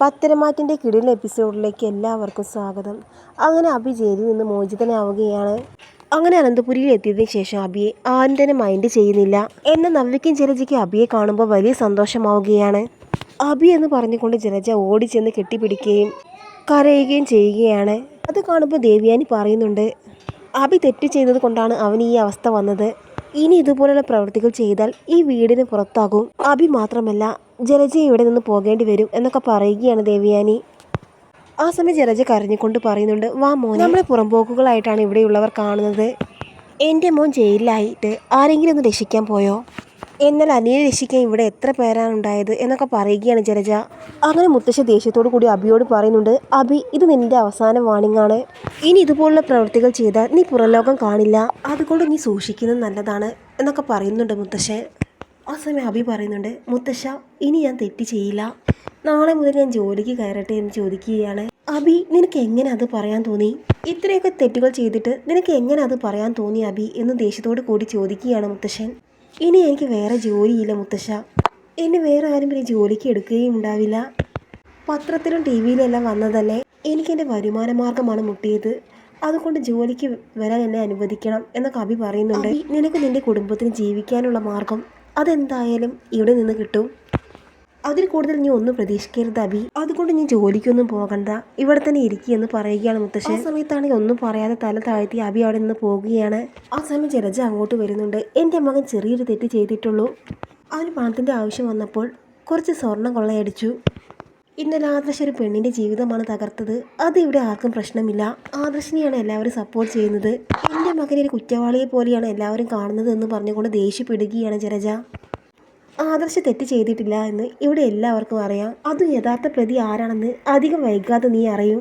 പത്തരമാറ്റിന്റെ കിടിലൻ എപ്പിസോഡിലേക്ക് എല്ലാവർക്കും സ്വാഗതം. അങ്ങനെ അബി ജയിലിൽ നിന്ന് മോചിതനാവുകയാണ്. അങ്ങനെ അനന്തപുരിയിൽ എത്തിയതിനു ശേഷം അബിയെ ആരും തന്നെ മൈൻഡ് ചെയ്യുന്നില്ല. എന്ന് നവ്യക്കും ജലജയ്ക്ക് അബിയെ കാണുമ്പോൾ വലിയ സന്തോഷമാവുകയാണ്. അബി എന്ന് പറഞ്ഞുകൊണ്ട് ജലജ ഓടി ഓടിച്ചെന്ന് കെട്ടിപ്പിടിക്കുകയും കരയുകയും ചെയ്യുകയാണ്. അത് കാണുമ്പോൾ ദേവിയാനി പറയുന്നുണ്ട് അബി തെറ്റ് ചെയ്തത് കൊണ്ടാണ് അവന് ഈ അവസ്ഥ വന്നത്. ഇനി ഇതുപോലുള്ള പ്രവൃത്തികൾ ചെയ്താൽ ഈ വീടിന് പുറത്താകും. അഭി മാത്രമല്ല ജലജ ഇവിടെ നിന്ന് പോകേണ്ടി വരും എന്നൊക്കെ പറയുകയാണ് ദേവിയാനി. ആ സമയം ജലജ കരഞ്ഞുകൊണ്ട് പറയുന്നുണ്ട് വാ മോൻ നമ്മളെ പുറംപോക്കുകളായിട്ടാണ് ഇവിടെയുള്ളവർ കാണുന്നത്. എന്റെ മോൻ ജയിലിലായിട്ട് ആരെങ്കിലും ഒന്ന് രക്ഷിക്കാൻ പോയോ? എന്നാൽ അനിയെ രക്ഷിക്കാൻ ഇവിടെ എത്ര പേരാണ് ഉണ്ടായത് എന്നൊക്കെ പറയുകയാണ് ജലജ. അങ്ങനെ മുത്തശ്ശി ദേഷ്യത്തോടു കൂടി അബിയോട് പറയുന്നുണ്ട് അബി ഇത് നിന്റെ അവസാന വാണിംഗ് ആണ്. ഇനി ഇതുപോലുള്ള പ്രവൃത്തികൾ ചെയ്താൽ നീ പുറംലോകം കാണില്ല. അതുകൊണ്ട് നീ സൂക്ഷിക്കുന്നത് നല്ലതാണ് എന്നൊക്കെ പറയുന്നുണ്ട് മുത്തശ്ശൻ. ആ സമയം അബി പറയുന്നുണ്ട് മുത്തശ്ശ ഇനി ഞാൻ തെറ്റ് ചെയ്യില്ല. നാളെ മുതൽ ഞാൻ ജോലിക്ക് കയറട്ടെ എന്ന് ചോദിക്കുകയാണ്. അബി നിനക്ക് എങ്ങനെ അത് പറയാൻ തോന്നി? ഇത്രയൊക്കെ തെറ്റുകൾ ചെയ്തിട്ട് നിനക്ക് എങ്ങനെ അത് പറയാൻ തോന്നി അബി? എന്ന് ദേഷ്യത്തോട് കൂടി ചോദിക്കുകയാണ് മുത്തശ്ശൻ. ഇനി എനിക്ക് വേറെ ജോലിയില്ല മുത്തശ്ശ. എന്നെ വേറെ ആരും പിന്നെ ജോലിക്ക് എടുക്കുകയും ഉണ്ടാവില്ല. പത്രത്തിലും ടി വിയിലും എല്ലാം വന്നതല്ലേ? എനിക്ക് എന്റെ വരുമാന മാർഗമാണ് മുട്ടിയത്. അതുകൊണ്ട് ജോലിക്ക് വരാൻ എന്നെ അനുവദിക്കണം എന്നൊക്കെ കവി പറയുന്നുണ്ട്. നിനക്ക് നിന്റെ കുടുംബത്തിന് ജീവിക്കാനുള്ള മാർഗം അതെന്തായാലും ഇവിടെ നിന്ന് കിട്ടും. അതിൽ കൂടുതൽ നീ ഒന്നും പ്രതീക്ഷിക്കരുത് അബി. അതുകൊണ്ട് നീ ജോലിക്കൊന്നും പോകണ്ട. ഇവിടെ തന്നെ ഇരിക്കുക എന്ന് പറയുകയാണ് മുത്തശ്ശൻ. ആ സമയത്താണ് ഒന്നും പറയാതെ തല താഴ്ത്തി അബി അവിടെ നിന്ന് പോകുകയാണ്. ആ സമയം ജലജ അങ്ങോട്ട് വരുന്നുണ്ട്. എന്റെ മകൻ ചെറിയൊരു തെറ്റ് ചെയ്തിട്ടുള്ളൂ. അവന് പണത്തിന്റെ ആവശ്യം വന്നപ്പോൾ കുറച്ച് സ്വർണം കൊള്ളയടിച്ചു. ഇന്നലെ ആദർശ് ഒരു പെണ്ണിന്റെ ജീവിതമാണ് തകർത്തത്. അത് ഇവിടെ ആർക്കും പ്രശ്നമില്ല. ആദർശിനെയാണ് എല്ലാവരും സപ്പോർട്ട് ചെയ്യുന്നത്. എന്റെ മകനെ ഒരു കുറ്റവാളിയെ പോലെയാണ് എല്ലാവരും കാണുന്നത് എന്ന് പറഞ്ഞുകൊണ്ട് ദേഷ്യപ്പെടുകയാണ് ജലജ. ആദർശ് തെറ്റ് ചെയ്തിട്ടില്ല എന്ന് ഇവിടെ എല്ലാവർക്കും അറിയാം. അത് യഥാർത്ഥ പ്രതി ആരാണെന്ന് അധികം വൈകാതെ നീ അറിയും.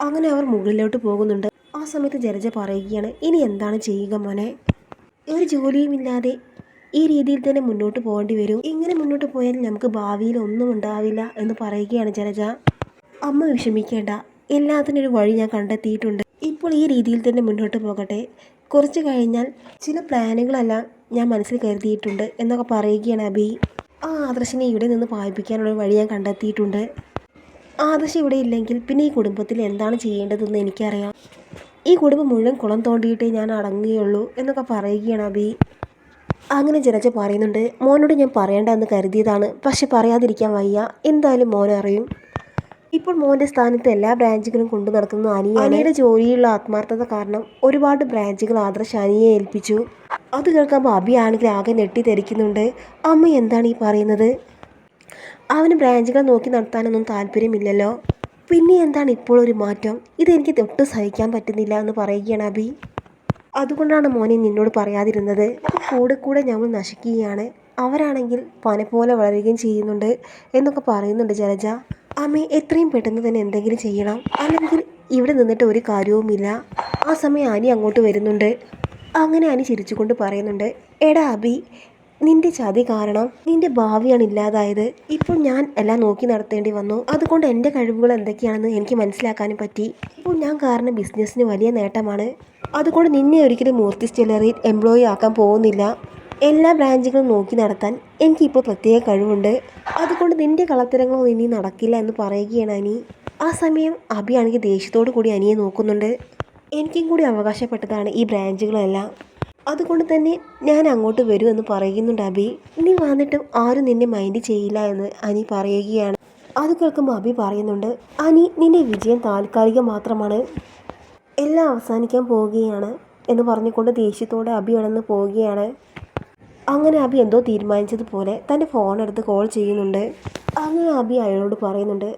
അങ്ങനെ അവർ മുകളിലോട്ട് പോകുന്നുണ്ട്. ആ സമയത്ത് ജലജ പറയുകയാണ് ഇനി എന്താണ് ചെയ്യുക മോനെ? ഒരു ജോലിയുമില്ലാതെ ഈ രീതിയിൽ തന്നെ മുന്നോട്ട് പോകേണ്ടി വരും. ഇങ്ങനെ മുന്നോട്ട് പോയാൽ നമുക്ക് ഭാവിയിൽ ഒന്നും ഉണ്ടാവില്ല എന്ന് പറയുകയാണ് ജലജ അമ്മ വിഷമിക്കേണ്ട. എല്ലാത്തിനും ഒരു വഴി ഞാൻ കണ്ടെത്തിയിട്ടുണ്ട്. ഇപ്പോൾ ഈ രീതിയിൽ തന്നെ മുന്നോട്ട് പോകട്ടെ. കുറച്ച് കഴിഞ്ഞാൽ ചില പ്ലാനുകളെല്ലാം ഞാൻ മനസ്സിൽ കരുതിയിട്ടുണ്ട് എന്നൊക്കെ പറയുകയാണ് അബി ആ ആദർശിനെ ഇവിടെ നിന്ന് പായിപ്പിക്കാനുള്ള വഴി ഞാൻ കണ്ടെത്തിയിട്ടുണ്ട്. ആദർശം ഇവിടെ ഇല്ലെങ്കിൽ പിന്നെ ഈ കുടുംബത്തിൽ എന്താണ് ചെയ്യേണ്ടതെന്ന് എനിക്കറിയാം. ഈ കുടുംബം മുഴുവൻ കുളം തോണ്ടിയിട്ടേ ഞാൻ അടങ്ങുകയുള്ളൂ എന്നൊക്കെ പറയുകയാണ് അബി അങ്ങനെ ജനച്ച പറയുന്നുണ്ട് മോനോട് ഞാൻ പറയേണ്ട എന്ന് കരുതിയതാണ്. പക്ഷെ പറയാതിരിക്കാൻ വയ്യ. എന്തായാലും മോനറിയും. ഇപ്പോൾ മോന്റെ സ്ഥാനത്ത് എല്ലാ ബ്രാഞ്ചുകളും കൊണ്ടു നടക്കുന്ന അനിയ അനിയുടെ ജോലിയുള്ള ആത്മാർത്ഥത കാരണം ഒരുപാട് ബ്രാഞ്ചുകൾ ആദർശ് അനിയെ ഏൽപ്പിച്ചു. അത് കേൾക്കുമ്പോൾ അബി ആണെങ്കിൽ ആകെ ഞെട്ടിത്തെറിക്കുന്നുണ്ട്. അമ്മ എന്താണ് ഈ പറയുന്നത്? അവന് ബ്രാഞ്ചുകൾ നോക്കി നടത്താനൊന്നും താല്പര്യമില്ലല്ലോ. പിന്നെ എന്താണ് ഇപ്പോൾ ഒരു മാറ്റം? ഇതെനിക്ക് ഒട്ടും സഹിക്കാൻ പറ്റുന്നില്ല എന്ന് പറയുകയാണ് അബി അതുകൊണ്ടാണ് മോനെ നിന്നോട് പറയാതിരുന്നത്. കൂടെ കൂടെ ഞങ്ങൾ നശിക്കുകയാണ്. അവരാണെങ്കിൽ പന പോലെ വളരുകയും ചെയ്യുന്നുണ്ട് എന്നൊക്കെ പറയുന്നുണ്ട് ജലജ. അമ്മ എത്രയും പെട്ടെന്ന് തന്നെ എന്തെങ്കിലും ചെയ്യണം. അല്ലെങ്കിൽ ഇവിടെ നിന്നിട്ട് ഒരു കാര്യവുമില്ല. ആ സമയം അനി അങ്ങോട്ട് വരുന്നുണ്ട്. അങ്ങനെ അനി ചിരിച്ചുകൊണ്ട് പറയുന്നുണ്ട് എടാ അബി നിന്റെ ചതി കാരണം നിന്റെ ഭാവിയാണ് ഇല്ലാതായത്. ഇപ്പോൾ ഞാൻ എല്ലാം നോക്കി നടത്തേണ്ടി വന്നു. അതുകൊണ്ട് എന്റെ കഴിവുകൾ എന്തൊക്കെയാണെന്ന് എനിക്ക് മനസ്സിലാക്കാനും പറ്റി. ഇപ്പോൾ ഞാൻ കാരണം ബിസിനസ്സിന് വലിയ നേട്ടമാണ്. അതുകൊണ്ട് നിന്നെ ഒരിക്കലും മൂർത്തി സ്റ്റെല്ലറിയിൽ എംപ്ലോയി ആക്കാൻ പോകുന്നില്ല. എല്ലാ ബ്രാഞ്ചുകളും നോക്കി നടത്താൻ എനിക്കിപ്പോൾ പ്രത്യേക കഴിവുണ്ട്. അതുകൊണ്ട് നിന്റെ കളത്തരങ്ങളൊന്നും ഇനി നടക്കില്ല എന്ന് പറയുകയാണ് അനി. ആ സമയം അബിയാണെങ്കിൽ ദേഷ്യത്തോടു കൂടി അനിയെ നോക്കുന്നുണ്ട്. എനിക്കും കൂടി അവകാശപ്പെട്ടതാണ് ഈ ബ്രാഞ്ചുകളെല്ലാം. അതുകൊണ്ട് തന്നെ ഞാൻ അങ്ങോട്ട് വരുമെന്ന് പറയുന്നുണ്ട് അബി നീ വന്നിട്ടും ആരും നിന്നെ മൈൻഡ് ചെയ്യില്ല എന്ന് അനി പറയുകയാണ്. അത് കേൾക്കുമ്പോൾ അബി പറയുന്നുണ്ട് അനി നിന്റെ വിജയം താൽക്കാലികം മാത്രമാണ്. എല്ലാം അവസാനിക്കാൻ പോവുകയാണ് എന്ന് പറഞ്ഞുകൊണ്ട് ദേഷ്യത്തോടെ അബി ഉണർന്ന് പോവുകയാണ്. അങ്ങനെ അബി എന്തോ തീരുമാനിച്ചതുപോലെ തന്റെ ഫോൺ എടുത്ത് കോൾ ചെയ്യുന്നുണ്ട്. അങ്ങനെ അബി അയാളോട് പറയുന്നുണ്ട്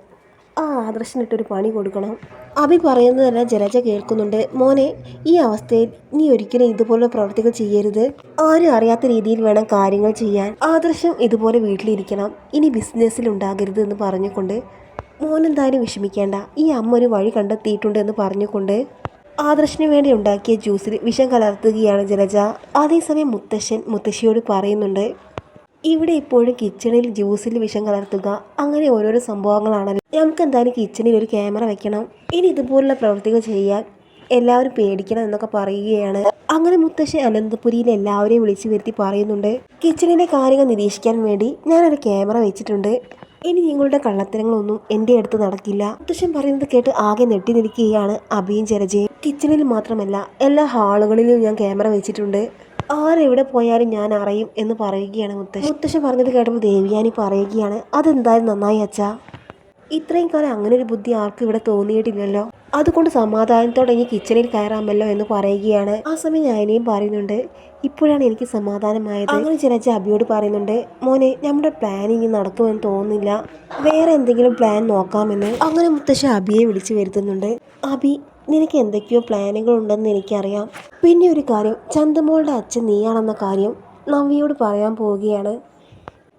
ആ ആദർശനിട്ടൊരു പണി കൊടുക്കണം. അബി തന്നെ ജലജ കേൾക്കുന്നുണ്ട്. മോനെ ഈ അവസ്ഥയിൽ നീ ഒരിക്കലും ഇതുപോലെ പ്രവർത്തികൾ ചെയ്യരുത്. ആരും അറിയാത്ത രീതിയിൽ വേണം കാര്യങ്ങൾ ചെയ്യാൻ. ആദർശം ഇതുപോലെ വീട്ടിലിരിക്കണം. ഇനി ബിസിനസ്സിൽ ഉണ്ടാകരുത് എന്ന് പറഞ്ഞുകൊണ്ട്. മോനെന്തായാലും വിഷമിക്കേണ്ട. ഈ അമ്മ ഒരു വഴി കണ്ടെത്തിയിട്ടുണ്ട് എന്ന് പറഞ്ഞുകൊണ്ട് ആദർശിന് വേണ്ടി ഉണ്ടാക്കിയ ജ്യൂസിൽ വിഷം കലർത്തുകയാണ് ജലജ. അതേസമയം മുത്തശ്ശൻ മുത്തശ്ശിയോട് പറയുന്നുണ്ട് ഇവിടെ ഇപ്പോഴും കിച്ചണിൽ ജ്യൂസിൽ വിഷം കലർത്തുക അങ്ങനെ ഓരോരോ സംഭവങ്ങളാണല്ലോ. നമുക്ക് എന്തായാലും കിച്ചണിൽ ഒരു ക്യാമറ വെക്കണം. ഇനി ഇതുപോലുള്ള പ്രവൃത്തികൾ ചെയ്യാൻ എല്ലാവരും പേടിക്കണം എന്നൊക്കെ പറയുകയാണ്. അങ്ങനെ മുത്തശ്ശൻ അനന്തപുരിയിൽ എല്ലാവരെയും വിളിച്ചു വരുത്തി പറയുന്നുണ്ട് കിച്ചണിലെ കാര്യങ്ങൾ നിരീക്ഷിക്കാൻ വേണ്ടി ഞാനൊരു ക്യാമറ വെച്ചിട്ടുണ്ട്. ഇനി നിങ്ങളുടെ കള്ളത്തരങ്ങളൊന്നും എന്റെ അടുത്ത് നടക്കില്ല. മുത്തശ്ശൻ പറയുന്നത് കേട്ട് ആകെ നെട്ടി നിൽക്കുകയാണ് അഭിയും ജലജയും. കിച്ചണിൽ മാത്രമല്ല എല്ലാ ഹാളുകളിലും ഞാൻ ക്യാമറ വെച്ചിട്ടുണ്ട്. ആരെവിടെ പോയാലും ഞാൻ അറിയും എന്ന് പറയുകയാണ് മുത്തശ്ശൻ. മുത്തശ്ശൻ പറഞ്ഞത് കേട്ടപ്പോൾ ദേവിയാനി പറയുകയാണ് അതെന്തായാലും നന്നായി അച്ഛാ. ഇത്രയും കാലം അങ്ങനെ ഒരു ബുദ്ധി ആർക്കും ഇവിടെ തോന്നിയിട്ടില്ലല്ലോ. അതുകൊണ്ട് സമാധാനത്തോടെ ഇനി കിച്ചണിൽ കയറാമല്ലോ എന്ന് പറയുകയാണ്. ആ സമയം ഞാനേയും പറയുന്നുണ്ട്. ഇപ്പോഴാണ് എനിക്ക് സമാധാനമായത്. അങ്ങനെ ചിലച്ച് അബിയോട് പറയുന്നുണ്ട് മോനെ നമ്മുടെ പ്ലാനിങ് നടക്കുമെന്ന് തോന്നുന്നില്ല. വേറെ എന്തെങ്കിലും പ്ലാൻ നോക്കാമെന്ന്. അങ്ങനെ മുത്തശ്ശ അബിയെ വിളിച്ചു വരുത്തുന്നുണ്ട്. അബി നിനക്ക് എന്തൊക്കെയോ പ്ലാനുകൾ ഉണ്ടെന്ന് എനിക്കറിയാം. പിന്നെ ഒരു കാര്യം ചന്ദമോളുടെ അച്ഛൻ നീയാണെന്ന കാര്യം നവ്യയോട് പറയാൻ പോവുകയാണ്.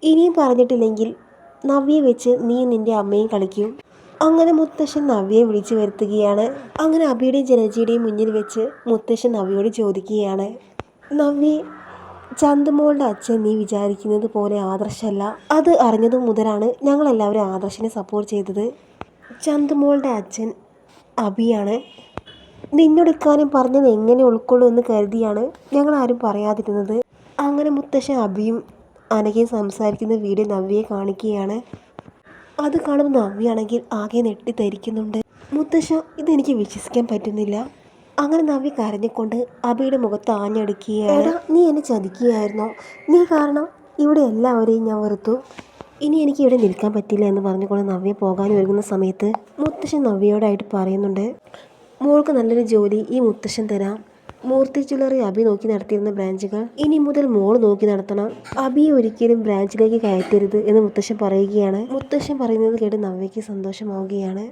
ഇനിയും പറഞ്ഞിട്ടില്ലെങ്കിൽ നവ്യെ വെച്ച് നീ നിന്റെ അമ്മയും കളിക്കും. അങ്ങനെ മുത്തശ്ശൻ നവ്യെ വിളിച്ചു വരുത്തുകയാണ്. അങ്ങനെ അബിയുടെയും ജനജിയുടെയും മുന്നിൽ വെച്ച് മുത്തശ്ശൻ നവ്യയോട് ചോദിക്കുകയാണ്. നവ്യെ ചന്ദമോളുടെ അച്ഛൻ നീ വിചാരിക്കുന്നത് പോലെ ആദർശമല്ല അത് അറിഞ്ഞതു മുതലാണ് ഞങ്ങളെല്ലാവരും ആദർശിനെ സപ്പോർട്ട് ചെയ്തത്. ചന്ദമോളുടെ അച്ഛൻ അബിയാണ്. നിന്നെടുക്കാനും പറഞ്ഞത് എങ്ങനെ ഉൾക്കൊള്ളുമെന്ന് കരുതിയാണ് ഞങ്ങളാരും പറയാതിരുന്നത്. അങ്ങനെ മുത്തശ്ശൻ അബിയും അനഘയും സംസാരിക്കുന്ന വീഡിയോ നവ്യയെ കാണിക്കുകയാണ്. അത് കാണുമ്പോൾ നവ്യാണെങ്കിൽ ആകെ നെട്ടിത്തരിക്കുന്നുണ്ട് മുത്തശ്ശ ഇതെനിക്ക് വിശ്വസിക്കാൻ പറ്റുന്നില്ല. അങ്ങനെ നവ്യ കരഞ്ഞുകൊണ്ട് അബിയുടെ മുഖത്ത് ആഞ്ഞടിക്കുകയാണ്. "എടാ, നീ എന്നെ ചതിക്കുകയായിരുന്നോ? നീ കാരണം ഇവിടെ എല്ലാവരെയും ഞാൻ വെറുത്തു. ഇനി എനിക്ക് ഇവിടെ നിൽക്കാൻ പറ്റില്ല എന്ന് പറഞ്ഞുകൊണ്ട് നവ്യ പോകാൻ ഒരുങ്ങുന്ന സമയത്ത് മുത്തശ്ശൻ നവ്യയോടായിട്ട് പറയുന്നുണ്ട് മോൾക്ക് നല്ലൊരു ജോലി ഈ മുത്തശ്ശൻ തരാം. മൂർത്തി ജ്വല്ലറി അബി നോക്കി നടത്തിയിരുന്ന ബ്രാഞ്ചുകൾ ഇനി മുതൽ മോൾ നോക്കി നടത്തണം. അബിയെ ഒരിക്കലും ബ്രാഞ്ചിലേക്ക് കയറ്റരുത് എന്ന് മുത്തശ്ശൻ പറയുകയാണ്. മുത്തശ്ശൻ പറയുന്നത് കേട്ട് നവ്യയ്ക്ക് സന്തോഷമാവുകയാണ്.